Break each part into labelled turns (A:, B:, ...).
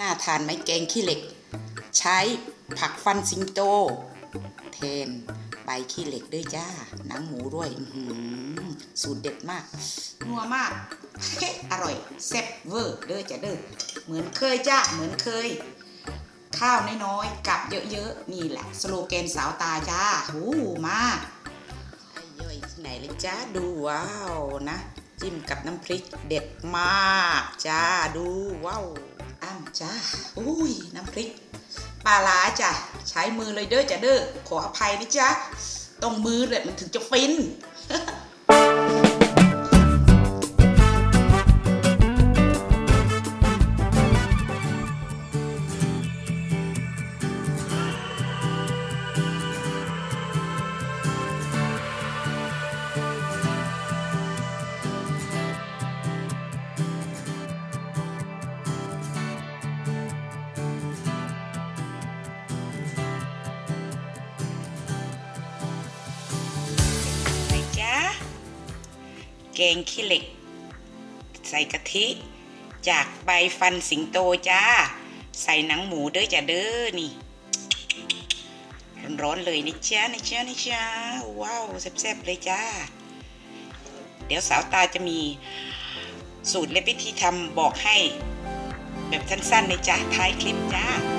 A: น่าทานไหมแกงขี้เหล็ก ใช้ผักฟันสิงโต เทนใบขี้เหล็กด้วยจ้า หนังหมูด้วยอื้อหือสูตรเด็ดมาก นัวมากเฮ้อร่อยแซ่บเวอร์เด้อจ้ะเด้อเหมือนเคยจ้าเหมือนเคย ข้าวน้อยๆกับเยอะๆ นี่แหละ สโลแกนสาวตาจ้าหูมาย่อยที่ไหนเลยจ้าดูว้าวนะ จิ้มกับน้ำพริกเด็ดมาก จ้าดูว้าว อ้ำจ้าอุ้ยน้ำพริกปลาล้าจ้ะใช้มือเลยเด้อจ้ะเด้อขออภัยนะจ้ะต้องมือเลยมันถึงจะฟิน กงขี้เหล็ก ใส่กะทิ จากใบฟันสิงโตจ้า ใส่หนังหมูเด้อจ้ะเด้อนี่ร้อนๆเลยนะจ๊ะนะจ๊ะนะจ๊ะว้าวแซ่บๆเลยจ้า เดี๋ยวสาวตาจะมีสูตรและวิธีทำบอกให้ แบบสั้นๆเลยจ้ะท้ายคลิปจ้า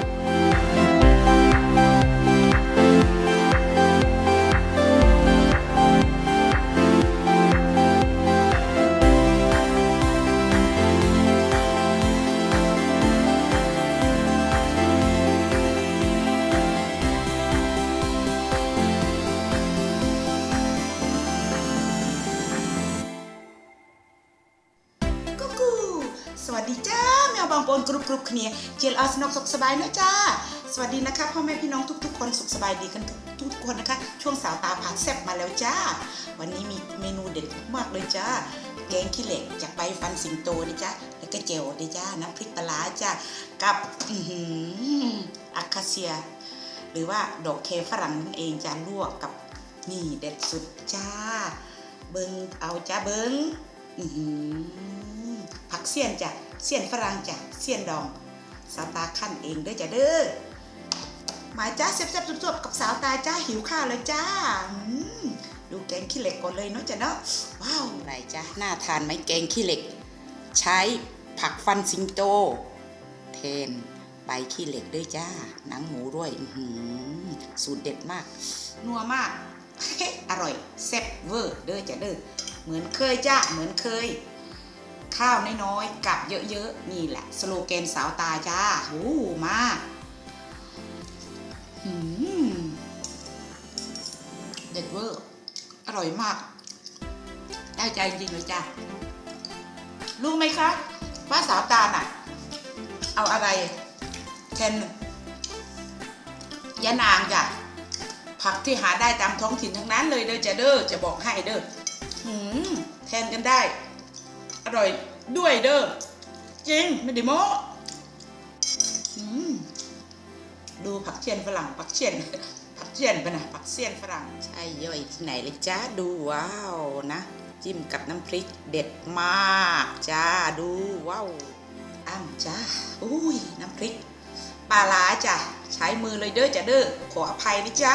A: เจียลอาสนกสุขสบายนะจ้า สวัสดีนะคะพ่อแม่พี่น้องทุก ๆ คนสุขสบายดีกันทุกๆคนนะคะ ช่วงสาวตาผาแซ่บมาแล้วจ้า วันนี้มีเมนูเด็ดมากเลยจ้าแกงขี้เหล็กจากใบฟันสิงโตนะจ้าแล้วก็เจลด้วยจ้าน้ำพริกปลาจ้ากับอือหืออาคาเซีย หรือว่าดอกเคฝรั่งนั่นเองจ้าลวกกับนี่เด็ดสุดจ้า เบิงเอาจ้าเบิงผักเสี้ยนจ้ะเสี้ยนฝรั่งจ้ะเสี้ยนดอง สาวตาขั้นเองเด้อจ้ะเด้อมาจ้าเซ็บๆสุดๆกับสาวตาจ้าหิวข้าวเลยจ้าอืมดูแกงขี้เหล็กก่อนเลยเนาะจ้ะเนาะว้าวไหนจ้าน่าทานไหมแกงขี้เหล็ก ใช้ผักฟันสิงโต เทนใบขี้เหล็กด้วยจ้าหนังหมูด้วยอื้อหือสูตรเด็ดมาก นัวมากเฮ้อร่อยแซ่บเวอร์เด้อจ้ะเด้อเหมือนเคยจ้าเหมือนเคย ข้าวน้อยๆกับเยอะๆ นี่แหละ สโลแกนสาวตาจ้าหูมาเด็ดเวอร์ อร่อยมาก ได้ใจจริงเลยจ้ารู้ไหมคะว่าสาวตาน่ะ เอาอะไรแทนยะนางจ้ะผักที่หาได้ตามท้องถิ่นทั้งนั้นเลยเด้อจะเด้อจะบอกให้เด้อแทนกันได้ ร่อยด้วยเด้อจริงไม่ได้โม้ดูผักเชียนฝรั่งผักเชียนผักเชียนไปนะผักเชียนฝรั่งใช่ย่อยที่ไหนเลยจ้าดูว้าวนะ จิ้มกับน้ำพริกเด็ดมากจ้าดูว้าวอ้ำจ้าอุ้ยน้ำพริกปลาร้าจ้ะใช้มือเลยเด้อจ้ะเด้อขออภัยนะจ๊ะ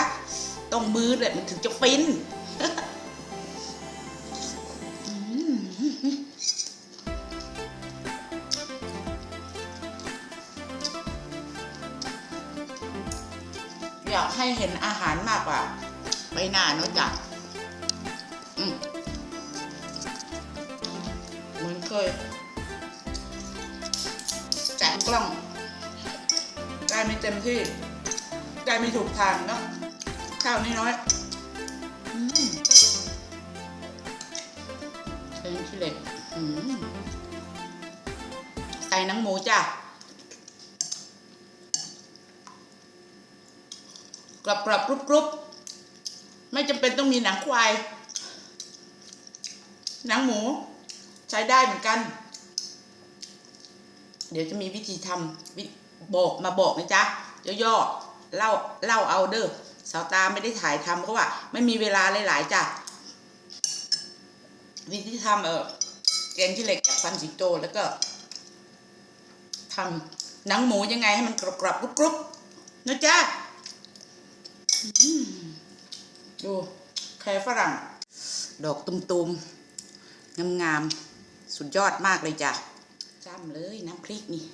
A: ต้องมือเลยมันถึงจะฟิน เห็นอาหารมากกว่าใบหน้าเนอะจ้ะเหมือนเคยจัดกล้อง ได้ไม่เต็มที่ ได้ไม่ถูกทางเนาะข้าวน้อยๆอืมใช้ขี้เหล็กอืมใส่นังหมูจ้ะ กรอบกรอบกรุบกรุบไม่จำเป็นต้องมีหนังควาย หนังหมู ใช้ได้เหมือนกัน เดี๋ยวจะมีวิธีทำบอกมาบอกนะจ๊ะย่อๆเล่าเล่าเอาเด้อสาวตาไม่ได้ถ่ายทำเพราะว่า ไม่มีเวลาหลายๆจ้ะวิธีทำเออแกงขี้เหล็กจากฟันสิงโตแล้วก็ทำหนังหมูยังไงให้มันกรอบกรอบๆกรุบกรุบนะจ๊ะ ดูแครฝรั่ง ดอกตุมๆ งามๆ สุดยอดมากเลยจ้ะจ้ำเลยน้ำพริกนี่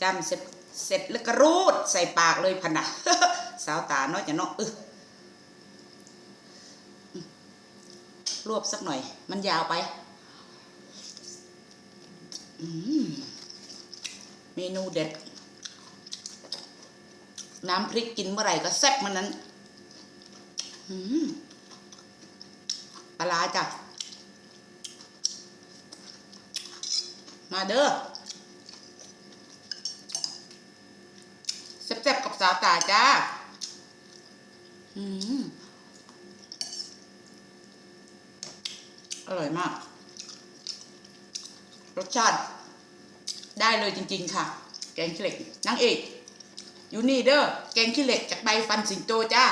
A: จ้ำเสร็จเสร็จแล้วก็รูดใส่ปากเลยพันนะสาวตาเนาะจะเนาะเออรวบสักหน่อย มันยาวไปมเมนูเด็ด น้ำพริกกินเมื่อไหร่ก็แซ่บมันนั้น ปลาร้าจ้ะ มาเด้อแซ่บๆกับสาวตาจ้า อืม อร่อยมาก รสชาติ ได้เลยจริง ๆ ค่ะ แกงขี้เหล็กนางเอก อยู่นี่เด้อ แกงขี้เหล็กจากใบฟันสิงโตจ้า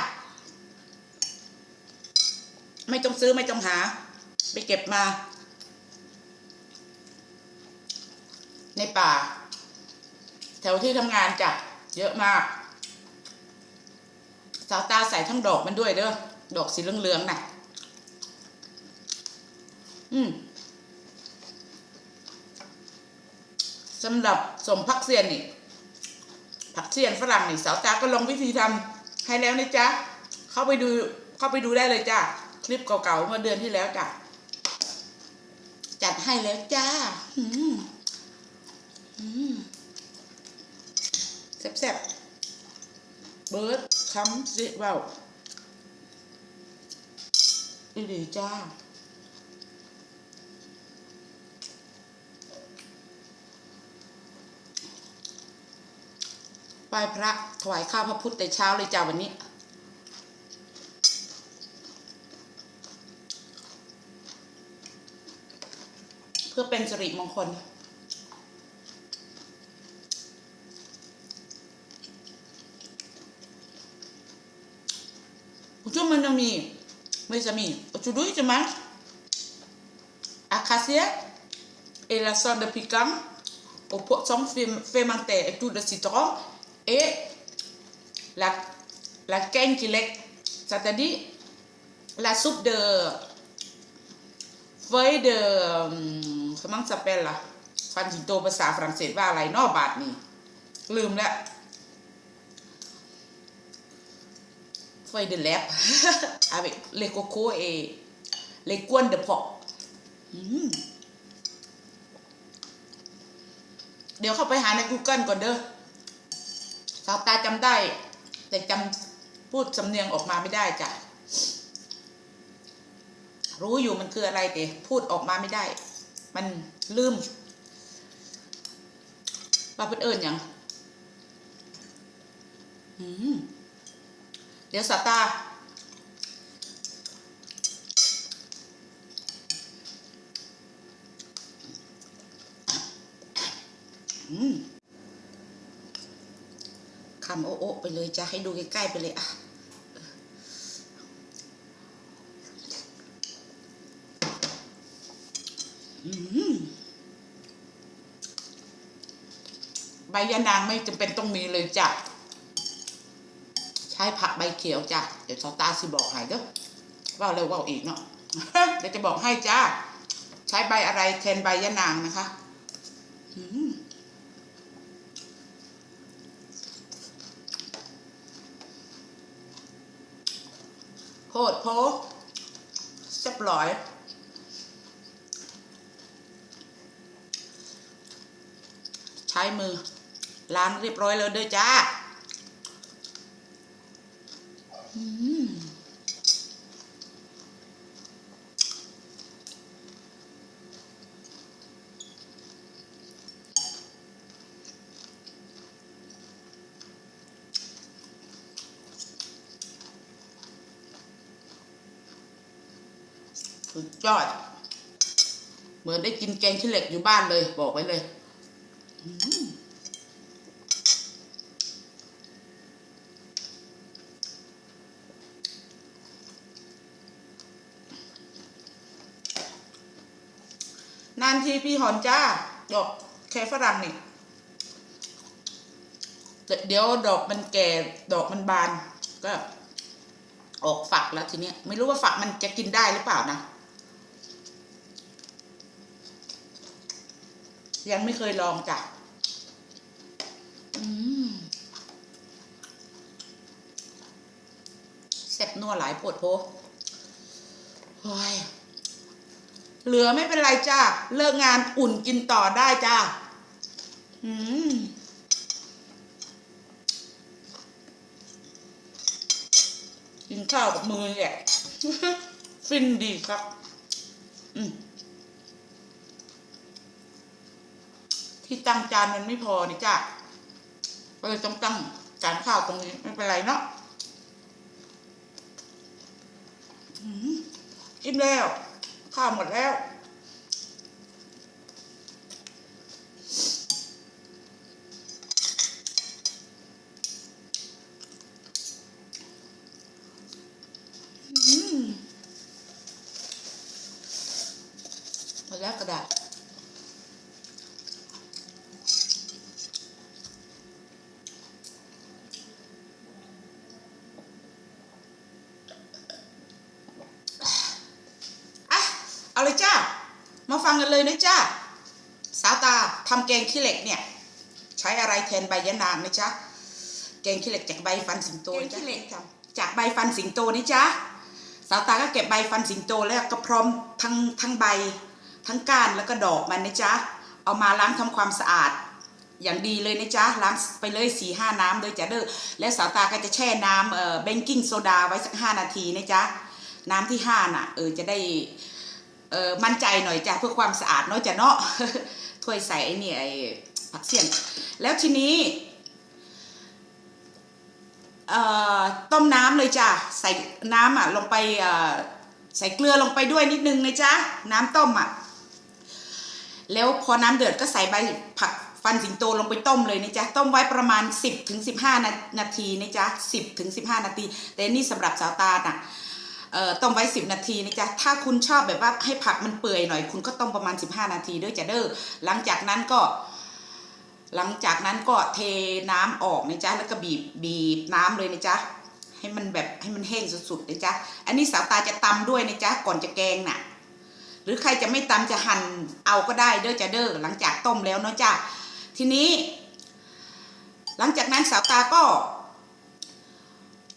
A: ไม่ต้องซื้อไม่ต้องหา ไปเก็บมา ในป่า แถวที่ทำงานจ้ะเยอะมาก สาวตาใส่ทั้งดอกมันด้วยเด้อดอกสีเหลืองๆน่ะ อืมสำหรับสมพักเซียนนี่ผักเซียนฝรั่งนี่สาวตาก็ลงวิธีทำให้แล้วนะจ๊ะ เข้าไปดูเข้าไปดูได้เลยจ้ะ คลิปเก่าๆเมื่อเดือนที่แล้วจ้ะ จัดให้แล้วจ้าแซ่บๆ เบิร์ดคำสิเว้าอีหลีจ้าไหว้พระถวายข้าวพระพุทธแต่เช้าเลยจ้าวันนี้ เพื่อเป็นสิริมงคล Ujung mana mi? Mes amis, aujourd'hui je mange acacia et la sauce de piquant au poisson fem- fermenté et tout de citron et la, la canne qui lait, c'est-à-dire la soupe de feuilles de hum, comment ça s'appelle là ฟันสิงโตภาษาฝรั่งเศสว่าอะไรนอบาทนี่ ลืมแล้ว feuilles de lait avec les cocos et les coins de porc อืมเดี๋ยวเข้าไปหาใน Google ก่อนเด้อสาวตาจำได้ แต่จำพูดสำเนียงออกมาไม่ได้จ้ะรู้อยู่มันคืออะไรแต่พูดออกมาไม่ได้ มันลืมว่าเพิ่นเอิญยังเดี๋ยวสาตาคำโอะโอะไปเลยจะให้ดูใกล้ๆไปเลยอะ อืม ใบยะนางไม่จำเป็นต้องมีเลยจ้ะ ใช้ผักใบเขียวจ้ะ เดี๋ยวซอตาสิบอกให้เด้อว่าเร็วว่าอีกเนาะ เดี๋ยวจะบอกให้จ้า ใช้ใบอะไรแทนใบยะนางนะคะอืมโพดโพเรียบร้อยใช้มือ ล้างเรียบร้อยแล้วเด้อจ้าอืมสุดยอด เหมือนได้กินแกงขี้เหล็กอยู่บ้านเลย บอกไว้เลย อืมานทีพี่หอนจ้า ดอกแคฝรั่งนี่ เดี๋ยวดอกมันแก่ดอกมันบาน ก็ ออกฝักแล้วทีเนี้ย ไม่รู้ว่าฝักมันจะกินได้หรือเปล่านะ ยังไม่เคยลองจ้ะแซ่บนัวหลายโพดโพโอ้ย เหลือไม่เป็นไรจ้าเลิกงานอุ่นกินต่อได้จ้าอืมกินข้าวกับมือเนี่ยฟินดีครับ อืมที่ตั้งจานมันไม่พอนี่จ้าก็เลยต้องตั้งจานข้าวตรงนี้ไม่เป็นไรเนาะอืมอิ่มแล้ว ข้าหมดแล้ว อืมหมดแล้วกระดาษ อะ เอาเลยจ้า มา ฟังกันเลยนะจ้าสาวตาทำแกงขี้เหล็กเนี่ย ใช้อะไรแทนใบยะนางนะจ๊ะแกงขี้เหล็กจากใบฟันสิงโตนะจ๊ะขี้เหล็กทำจากใบฟันสิงโตนี่จ้าสาวตาก็เก็บใบฟันสิงโตแล้วก็พร้อมทั้งทั้งใบ ทั้งก้านแล้วก็ดอกมันนะจ๊ะเอามาล้างทำความสะอาด อย่างดีเลยนะจ๊ะล้างไปเลยสี่ห้าน้ำเลยจ้ะเด้อและสาวตาก็จะแช่น้ำเอ่อเบงกิ้งโซดาไว้สักห้านาทีนะจ๊ะน้ำที่ห้าน่ะเออจะได้ เออมั่นใจหน่อยจ้ะเพื่อความสะอาดเนาะจ้ะเนาะถ้วยใส่เนี่ยไอ้ผักเสี้ยนแล้วทีนี้เอ่อต้มน้ำเลยจ้ะใส่น้ำอะลงไปเอ่อใส่เกลือลงไปด้วยนิดนึงนะจ๊ะน้ำต้มอะแล้วพอน้ำเดือดก็ใส่ใบผักฟันสิงโตลงไปต้มเลยนะจ๊ะต้มไว้ประมาณ 10ถึง15นานาทีนะจ๊ะ10ถึง15นาที แต่นี่สำหรับสาวตาน่ะเอ่อ ต้มไว้ 10 นาทีนะจ๊ะ ถ้าคุณชอบแบบว่าให้ผักมันเปื่อยหน่อย คุณก็ต้มประมาณ 15 นาทีด้วยจ้ะเด้อ หลังจากนั้นก็ หลังจากนั้นก็เทน้ำออกนะจ๊ะ แล้วก็บีบบีบน้ำเลยนะจ๊ะ ให้มันแบบให้มันแห้งสุดๆนะจ๊ะ อันนี้สาวตาจะตำด้วยนะจ๊ะ ก่อนจะแกงน่ะ หรือใครจะไม่ตำจะหั่นเอาก็ได้เด้อจะเด้อ หลังจากต้มแล้วเนาะจ้ะ ทีนี้หลังจากนั้นสาวตาก็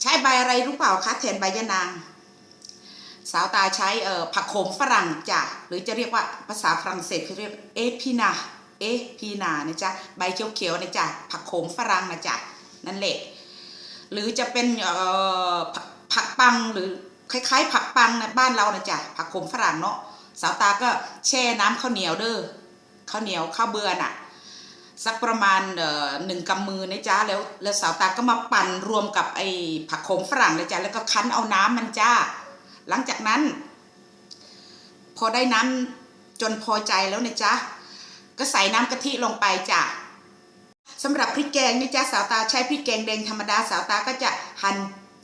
A: ใช้ใบอะไรรู้เปล่าคะแทนใบยะนาง สาวตาใช้เอ่อผักโขมฝรั่งจ้ะหรือจะเรียกว่าภาษาฝรั่งเศสเขาเรียกเอพินาเอพีนานะจ๊ะใบเขียวๆนะจ๊ะผักโขมฝรั่งนะจ๊ะนั่นแหละหรือจะเป็นเอ่อผักผักปังหรือคล้ายๆ ผักปังนะบ้านเรานะจ๊ะผักโขมฝรั่งเนาะสาวตาก็แช่น้ำข้าวเหนียวเด้อข้าวเหนียวข้าวเบื่อน่ะสักประมาณเอ่อหนึ่งกำมือนะจ๊ะแล้วแล้วสาวตาก็มาปั่นรวมกับไอ้ผักโขมฝรั่งเลยจ้ะแล้วก็คั้นเอาน้ำมันจ้า หลังจากนั้น พอได้น้ำจนพอใจแล้วนะจ๊ะ ก็ใส่น้ำกะทิลงไปจ้ะสำหรับพริกแกงนี่จ้ะสาวตาใช้พริกแกงแดงธรรมดาสาวตาก็จะหั่น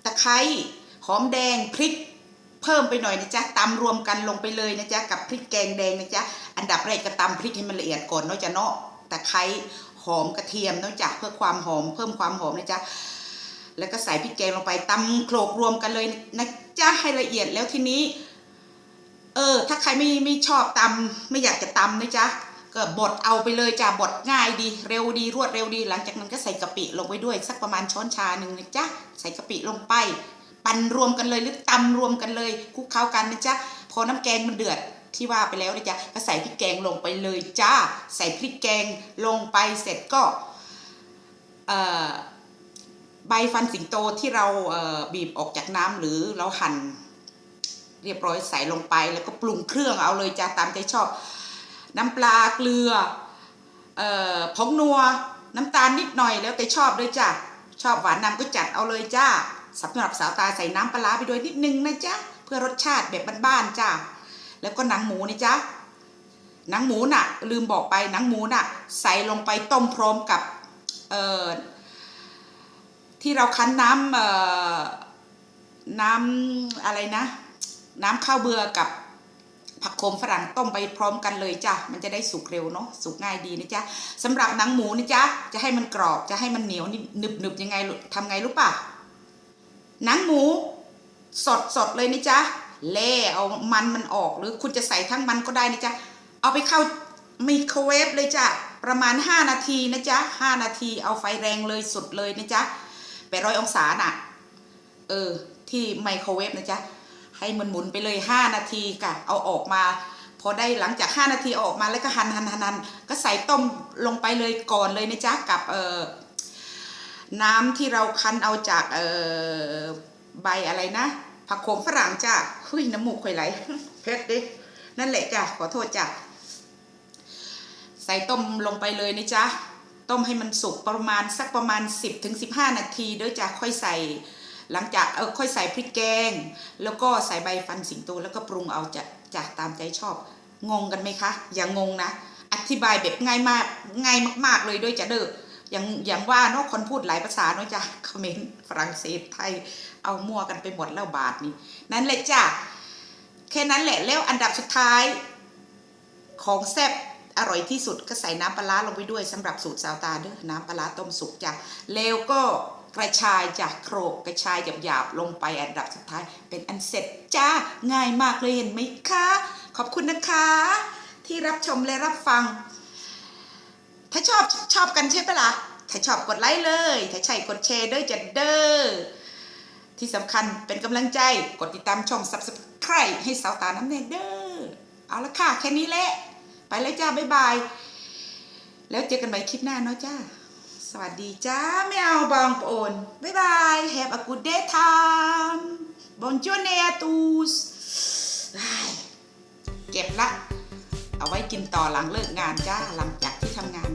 A: ตะไคร้หอมแดงพริกเพิ่มไปหน่อยนะจ๊ะตำรวมกันลงไปเลยนะจ๊ะกับพริกแกงแดงนะจ๊ะอันดับแรกก็ตำพริกให้มันละเอียดก่อนเนาะจ้ะเนาะตะไคร้หอมกระเทียมเนาะจ้ะเพื่อความหอมเพิ่มความหอมนะจ๊ะ แล้วก็ใส่พริกแกงลงไปตำโขลกรวมกันเลยนะจ๊ะให้ละเอียดแล้วทีนี้ เออ ถ้าใครไม่ไม่ชอบตำไม่อยากจะตำนะจ๊ะก็บดเอาไปเลยจ้ะบดง่ายดี เร็วดีรวดเร็วดี หลังจากนั้นก็ใส่กะปิลงไปด้วย สักประมาณช้อนชาหนึ่งนะจ๊ะใส่กะปิลงไป ปั่นรวมกันเลยหรือตำรวมกันเลยคลุกเคล้ากันนะจ๊ะพอน้ำแกงมันเดือดที่ว่าไปแล้วนะจ๊ะก็ใส่พริกแกงลงไปเลยจ้า ใส่พริกแกงลงไปเสร็จก็ เอ่อ ใบฟันสิงโตที่เราเบีบออกจากน้ำหรือเราหั่นเรียบร้อยใส่ลงไปแล้วก็ปรุงเครื่องเอาเลยจ้าตามใจชอบ น้ำปลาเกลือเอ่อผงนัวน้ำตาลนิดหน่อยแล้วแต่ชอบเลยจ้าชอบหวานนำก็จัดเอาเลยจ้าสำหรับสาวตาใส่น้ำปลาไปด้วยนิดนึงนะจ๊ะเพื่อรสชาติแบบบ้านๆจ้าแล้วก็หนังหมูนี่จ้าหนังหมูน่ะ ลืมบอกไปหนังหมูน่ะ ใส่ลงไปต้มพร้อมกับเอ่อ ที่เราคั้นน้ำเอ่อน้ำอะไรนะ น้ำข้าวเบือกับผักโขมฝรั่งต้มไปพร้อมกันเลยจ้ะ มันจะได้สุกเร็วเนาะ สุกง่ายดีนะจ๊ะสำหรับหนังหมูนะจ๊ะ จะให้มันกรอบ จะให้มันเหนียวหนึบหนึบยังไงทำไงรู้ป่ะ หนังหมูสดสดเลยนะจ๊ะเล่เอามันมันออก หรือคุณจะใส่ทั้งมันก็ได้นะจ๊ะ เอาไปเข้าไมโครเวฟเลยจ้ะ ประมาณ 5 นาทีนะจ๊ะ 5 นาทีเอาไฟแรงเลยสุดเลยนะจ๊ะ แปดร้อยองศาน่ะ เออ ที่ไมโครเวฟนะจ๊ะ ให้มันหมุนไปเลย5นาทีกะเอาออกมา พอได้หลังจาก5นาทีออกมาแล้วก็หันหันหันหันก็ใส่ต้มลงไปเลยก่อนเลยนะจ๊ะ กับเออน้ำที่เราคั้นเอาจากเออใบอะไรนะ ผักโขมฝรั่งจ้ะเฮ้ยน้ำมูกค่อยไหลเผ็ดดินั่นแหละจ้ะขอโทษจ้ะใส่ต้มลงไปเลยนะจ๊ะ ต้มให้มันสุกประมาณสักประมาณ 10ถึง15 นาทีเด้อจ้ะค่อยใส่หลังจากเออค่อยใส่พริกแกง แล้วก็ใส่ใบฟันสิงโตแล้วก็ปรุงเอาจะจะตามใจชอบ งงกันไหมคะ อย่างงงนะ อธิบายแบบง่ายมากง่ายมาก ๆ เลยด้วยจ้ะเด้ออย่างอย่างว่าเนาะคนพูดหลายภาษาเนาะจ้ะเขมรฝรั่งเศสไทยเอามั่วกันไปหมดแล้วบาทนี่นั่นแหละจ้ะแค่นั้นแหละแล้วอันดับสุดท้ายของแซ่บ อร่อยที่สุดก็ใส่น้ำปลาลงไปด้วยสำหรับสูตรซาวตาเด้อน้ำปลาต้มสุกจ้ะแล้วก็กระชายจากโครกกระชายหยาบๆลงไปอันดับสุดท้าย เป็นอันเสร็จจ้าง่ายมากเลยเห็นไหมคะ ขอบคุณนะคะ ที่รับชมและรับฟัง ถ้าชอบชอบกันใช่ปะล่ะถ้าชอบกดไลค์เลย ถ้าใช่กดแชร์ด้วยจะเด้อที่สำคัญเป็นกำลังใจกดติดตามช่อง subscribe ให้สาวตาน้ำแน่เด้อเอาละค่ะ แค่นี้แหละ ไปเลยจ้าบ๊ายบาย แล้วเจอกันใหม่คลิปหน้าเนาะจ้า สวัสดีจ้าไม่เอาบองโอนบ๊ายบาย Have a good day time Bonjour à tous เก็บละ เอาไว้กินต่อหลังเลิกงานจ้าหลังจากที่ทำงาน